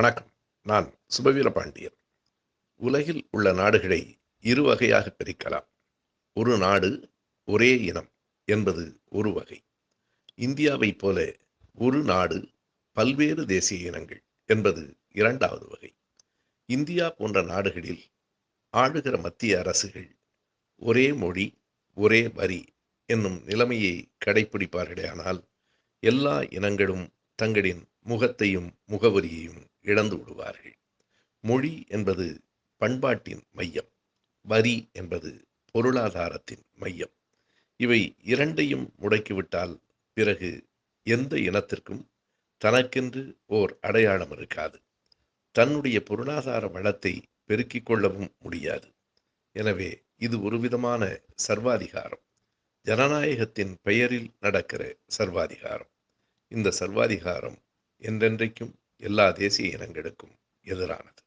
வணக்கம். நான் சுபவீர பாண்டியன். உலகில் உள்ள நாடுகளை இரு வகையாக பிரிக்கலாம். ஒரு நாடு ஒரே இனம் என்பது ஒரு வகை. இந்தியாவைப் போல ஒரு நாடு பல்வேறு தேசிய இனங்கள் என்பது இரண்டாவது வகை. இந்தியா போன்ற நாடுகளில் ஆளுகிற மத்திய அரசுகள் ஒரே மொழி ஒரே வரி என்னும் நிலைமையை கடைபிடிப்பார்களே ஆனால் எல்லா இனங்களும் தங்களின் முகத்தையும் முகவரியையும் இழந்து விடுவார்கள். மொழி என்பது பண்பாட்டின் மையம். வரி என்பது பொருளாதாரத்தின் மையம். இவை இரண்டையும் முடக்கிவிட்டால் பிறகு எந்த இனத்திற்கும் தனக்கென்று ஓர் அடையாளம் இருக்காது. தன்னுடைய பொருளாதார வளத்தை பெருக்கிக் கொள்ளவும் முடியாது. எனவே இது ஒரு விதமான சர்வாதிகாரம். ஜனநாயகத்தின் பெயரில் நடக்கிற சர்வாதிகாரம். இந்த சர்வாதிகாரம் என்றென்றைக்கும் எல்லா தேசிய இனங்களுக்கும் எதிரானது.